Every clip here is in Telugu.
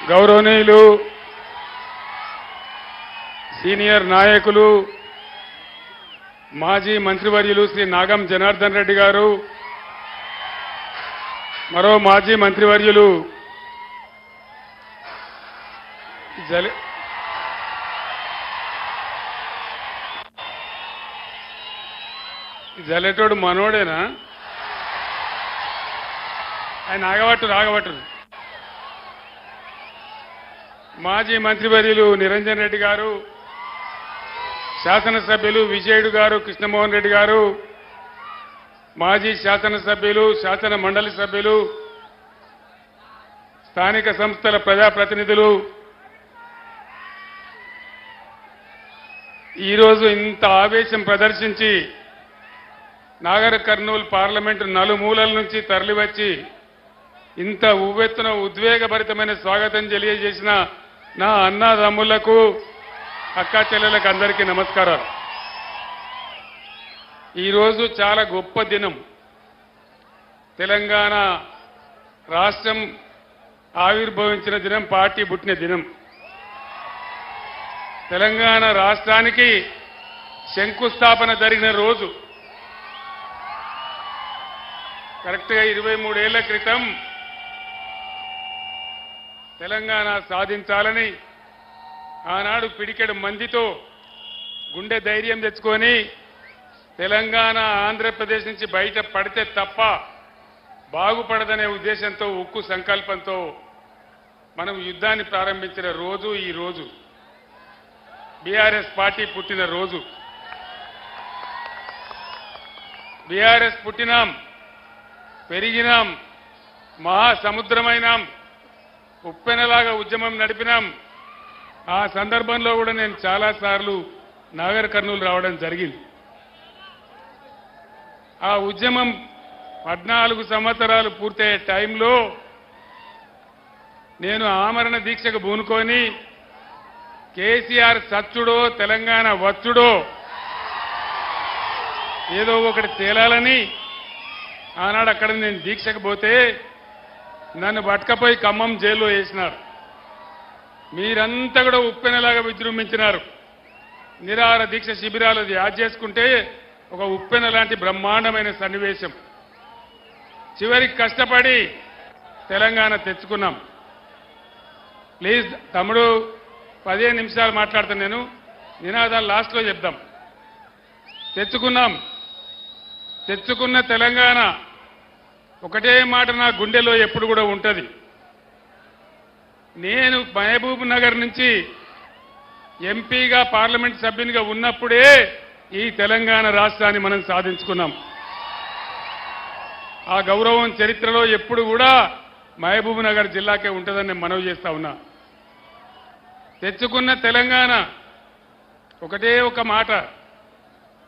గౌరవనీయులు సీనియర్ నాయకులు మాజీ మంత్రివర్యులు శ్రీ నాగం జనార్దన్ రెడ్డి గారు మరో మాజీ మంత్రివర్యులు జల జలెటోడు మనోడేనా? ఆయన ఆగబట్టు ఆగబట్టు మాజీ మంత్రివర్యులు నిరంజన్ రెడ్డి గారు శాసనసభ్యులు విజయుడు గారు కృష్ణమోహన్ రెడ్డి గారు మాజీ శాసనసభ్యులు శాసన మండలి సభ్యులు స్థానిక సంస్థల ప్రజాప్రతినిధులు. ఈరోజు ఇంత ఆవేశం ప్రదర్శించి నాగర్ కర్నూలు పార్లమెంటు నలుమూలల నుంచి తరలివచ్చి ఇంత ఉవ్వెత్తున ఉద్వేగభరితమైన స్వాగతం తెలియజేసిన నా అన్నదమ్ములకు అక్కా చెల్లెలకు అందరికీ నమస్కారాలు. ఈరోజు చాలా గొప్ప దినం. తెలంగాణ రాష్ట్రం ఆవిర్భవించిన దినం పార్టీ పుట్టిన దినం. తెలంగాణ రాష్ట్రానికి శంకుస్థాపన జరిగిన రోజు. కరెక్ట్గా ఇరవై మూడేళ్ళ క్రితం తెలంగాణ సాధించాలని ఆనాడు పిడికెడు మందితో గుండె ధైర్యం తెచ్చుకొని తెలంగాణ ఆంధ్రప్రదేశ్ నుంచి బయట పడితే తప్ప బాగుపడదనే ఉద్దేశంతో ఉక్కు సంకల్పంతో మనం యుద్ధాన్ని ప్రారంభించిన రోజు ఈ రోజు. బీఆర్ఎస్ పార్టీ పుట్టిన రోజు. బీఆర్ఎస్ పుట్టినాం పెరిగినాం మహాసముద్రమైనాం. ఉప్పెనలాగా ఉద్యమం నడిపినాం. ఆ సందర్భంలో కూడా నేను చాలాసార్లు నాగర్ కర్నూలు రావడం జరిగింది. ఆ ఉద్యమం పద్నాలుగు సంవత్సరాలు పూర్తయ్యే టైంలో నేను ఆమరణ దీక్షకు పూనుకొని కేసీఆర్ సచ్చుడో తెలంగాణ వచ్చుడో ఏదో ఒకటి తేలాలని ఆనాడు అక్కడ నేను దీక్షకు పోతే నన్ను పట్టుకపోయి ఖమ్మం జైల్లో వేసినారు. మీరంతా కూడా ఉప్పెనలాగా విజృంభించినారు. నిరాహార దీక్ష శిబిరాలు యాద్ చేసుకుంటే ఒక ఉప్పెన లాంటి బ్రహ్మాండమైన సన్నివేశం. చివరికి కష్టపడి తెలంగాణ తెచ్చుకున్నాం. ప్లీజ్ తమ్ముడు పదిహేను నిమిషాలు మాట్లాడతాను నేను. నినాదాలు లాస్ట్లో చెప్దాం. తెచ్చుకున్నాం. తెచ్చుకున్న తెలంగాణ ఒకటే మాట నా గుండెలో ఎప్పుడు కూడా ఉంటుంది. నేను మహబూబ్ నగర్ నుంచి ఎంపీగా పార్లమెంట్ సభ్యునిగా ఉన్నప్పుడే ఈ తెలంగాణ రాష్ట్రాన్ని మనం సాధించుకున్నాం. ఆ గౌరవం చరిత్రలో ఎప్పుడు కూడా మహబూబ్ నగర్ జిల్లాకే ఉంటుందని నేను మనవి చేస్తా ఉన్నా. తెచ్చుకున్న తెలంగాణ ఒకటే ఒక మాట.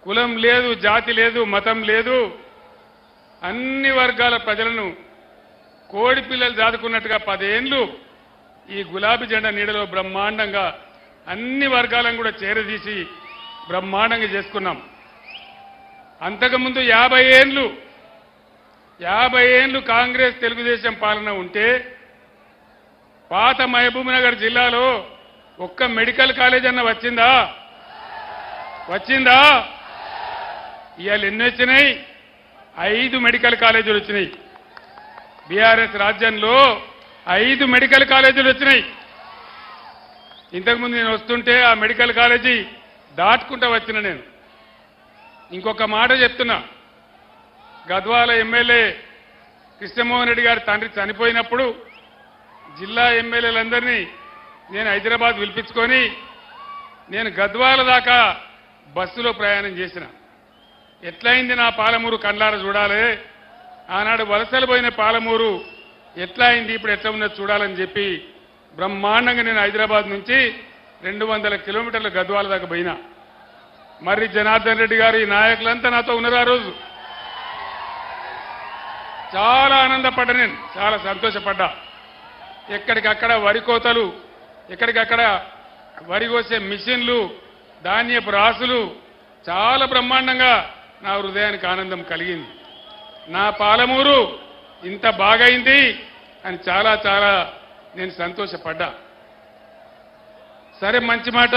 కులం లేదు జాతి లేదు మతం లేదు అన్ని వర్గాల ప్రజలను కోడి పిల్లలు దాదుకున్నట్టుగా పదేండ్లు ఈ గులాబీ జెండా నీడలో బ్రహ్మాండంగా అన్ని వర్గాలను కూడా చేరదీసి బ్రహ్మాండంగా చేసుకున్నాం. అంతకుముందు యాభై ఏండ్లు యాభై ఏండ్లు కాంగ్రెస్ తెలుగుదేశం పాలన ఉంటే పాత మహబూబ్నగర్ జిల్లాలో ఒక్క మెడికల్ కాలేజ్ అన్న వచ్చిందా? వచ్చిందా? ఇవాళ ఎన్ని వచ్చినాయి. ఐదు మెడికల్ కాలేజీలు వచ్చినాయి. బీఆర్ఎస్ రాజ్యంలో ఐదు మెడికల్ కాలేజీలు వచ్చినాయి. ఇంతకుముందు నేను వస్తుంటే ఆ మెడికల్ కాలేజీ దాటుకుంటా వచ్చిన నేను. ఇంకొక మాట చెప్తున్నా. గద్వాల ఎమ్మెల్యే కృష్ణమోహన్ రెడ్డి గారి తండ్రి చనిపోయినప్పుడు జిల్లా ఎమ్మెల్యేలందరినీ నేను హైదరాబాద్ పిలిపించుకొని నేను గద్వాల దాకా బస్సులో ప్రయాణం చేసిన. ఎట్లయింది నా పాలమూరు కండ్లార చూడాలి? ఆనాడు వలసలు పోయిన పాలమూరు ఎట్లా అయింది ఇప్పుడు ఎట్లా ఉన్నది చూడాలని చెప్పి బ్రహ్మాండంగా నేను హైదరాబాద్ నుంచి రెండు వందల కిలోమీటర్ల గద్వాల దాకా పోయినా. మరి జనార్దన్ రెడ్డి గారు ఈ నాయకులంతా నాతో ఉన్నారు ఆ రోజు. చాలా ఆనందపడ్డా నేను చాలా సంతోషపడ్డా. ఎక్కడికక్కడ వరి కోతలు ఎక్కడికక్కడ వరి కోసే మిషన్లు ధాన్యపు రాసులు చాలా బ్రహ్మాండంగా నా హృదయానికి ఆనందం కలిగింది. నా పాలమూరు ఇంత బాగైంది అని చాలా చాలా నేను సంతోషపడ్డా. సరే మంచి మాట.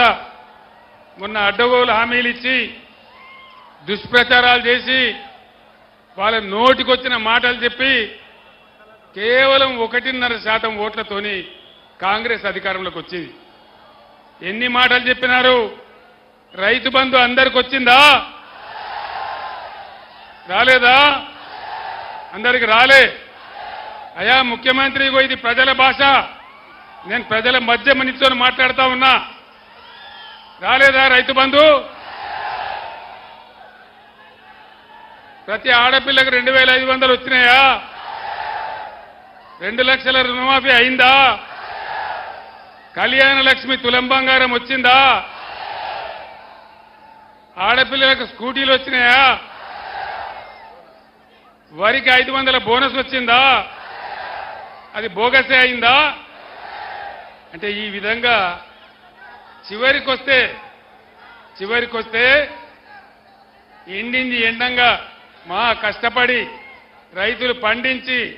మొన్న అడ్డగోలు హామీలు ఇచ్చి దుష్ప్రచారాలు చేసి వాళ్ళ నోటికొచ్చిన మాటలు చెప్పి కేవలం ఒకటిన్నర శాతం ఓట్లతోని కాంగ్రెస్ అధికారంలోకి వచ్చింది. ఎన్ని మాటలు చెప్పినారు? రైతు బంధు అందరికి వచ్చిందా రాలేదా? అందరికి రాలే. అయా ముఖ్యమంత్రి ఇది ప్రజల భాష. నేను ప్రజల మధ్య నిల్చొని మాట్లాడుతా ఉన్నా. రాలేదా రైతు బంధు? ప్రతి ఆడపిల్లకు రెండు వేల ఐదు వందలు వచ్చినాయా? రెండు లక్షల రుణమాఫీ అయిందా? కళ్యాణ లక్ష్మి తులం బంగారం వచ్చిందా? ఆడపిల్లలకు స్కూటీలు వచ్చినాయా? వరికి ఐదు వందల బోనస్ వచ్చిందా? అది బోగసే అయిందా? అంటే ఈ విధంగా చివరికొస్తే చివరికొస్తే ఎండింది ఎండంగా మా కష్టపడి రైతులు పండించి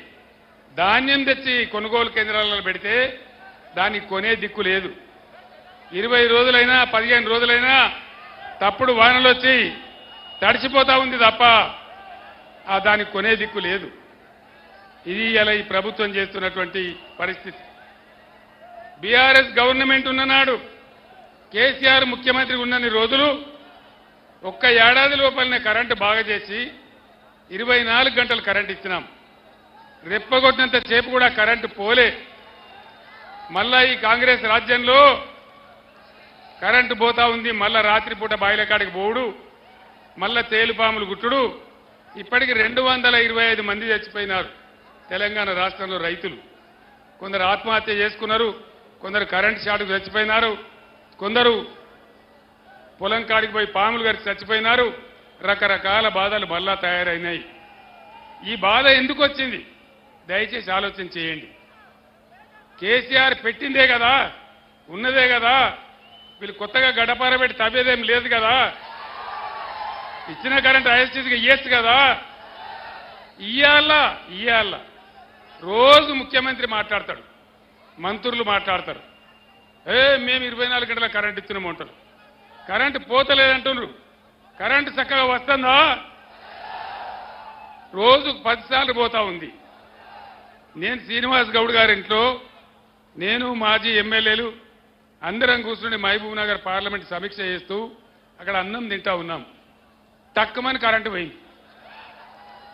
ధాన్యం తెచ్చి కొనుగోలు కేంద్రాలలో పెడితే దానికి కొనే దిక్కు లేదు. ఇరవై రోజులైనా పదిహేను రోజులైనా తప్పుడు వానలు వచ్చి తడిచిపోతా ఉంది తప్ప దానికి కొనే దిక్కు లేదు. ఇది ఇలా ఈ ప్రభుత్వం చేస్తున్నటువంటి పరిస్థితి. బీఆర్ఎస్ గవర్నమెంట్ ఉన్ననాడు కేసీఆర్ ముఖ్యమంత్రి ఉన్నన్ని రోజులు ఒక్క ఏడాది లోపలనే కరెంటు బాగా చేసి ఇరవై నాలుగు గంటలు కరెంట్ ఇచ్చినాం. రెప్పగొట్టినంత సేపు కూడా కరెంటు పోలే. మళ్ళా ఈ కాంగ్రెస్ రాజ్యంలో కరెంటు పోతా ఉంది. మళ్ళా రాత్రిపూట బాయిల కాడికి పోవుడు. మళ్ళా తేలుపాములు గుట్టుడు. ఇప్పటికి రెండు వందల ఇరవై ఐదు మంది చచ్చిపోయినారు. తెలంగాణ రాష్ట్రంలో రైతులు. కొందరు ఆత్మహత్య చేసుకున్నారు కొందరు కరెంట్ షాట్కు చచ్చిపోయినారు కొందరు పొలం కాడికి పోయి పాములు గారికి చచ్చిపోయినారు రకరకాల బాధలు మళ్ళా తయారైనాయి. ఈ బాధ ఎందుకు వచ్చింది? దయచేసి ఆలోచన చేయండి. కేసీఆర్ పెట్టిందే కదా ఉన్నదే కదా వీళ్ళు కొత్తగా గడపార పెట్టి తవ్వేదేం లేదు కదా. ఇచ్చిన కరెంట్ ఐఎస్టీసీకి ఇయ్యచ్చు కదా. ఇయ్యాల? ఇయ్యాల? రోజు ముఖ్యమంత్రి మాట్లాడతాడు. మంత్రులు మాట్లాడతారు. ఏ మేము ఇరవై నాలుగు గంటల కరెంట్ ఇచ్చినాము అంటారు. కరెంటు పోతలేదంటున్నారు. కరెంటు చక్కగా వస్తుందా? రోజు పదిసార్లు పోతా ఉంది. నేను శ్రీనివాస్ గౌడ్ గారి ఇంట్లో నేను మాజీ ఎమ్మెల్యేలు అందరం కూర్చుని మహబూబ్ నగర్ పార్లమెంట్ సమీక్ష చేస్తూ అక్కడ అన్నం తింటా ఉన్నాం. తక్కువని కరెంటు పోయింది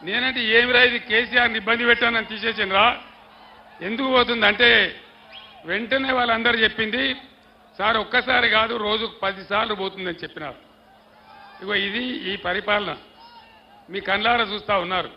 నేనంటే ఏమి ఇది కేసీఆర్ని ఇబ్బంది పెట్టానని తీసేసిండ్రా. ఎందుకు పోతుంది అంటే వెంటనే వాళ్ళందరూ చెప్పింది సార్ ఒక్కసారి కాదు రోజుకు పదిసార్లు పోతుందని చెప్పినారు. ఇగో ఇది ఈ పరిపాలన. మీ కళ్ళారా చూస్తా ఉన్నారు.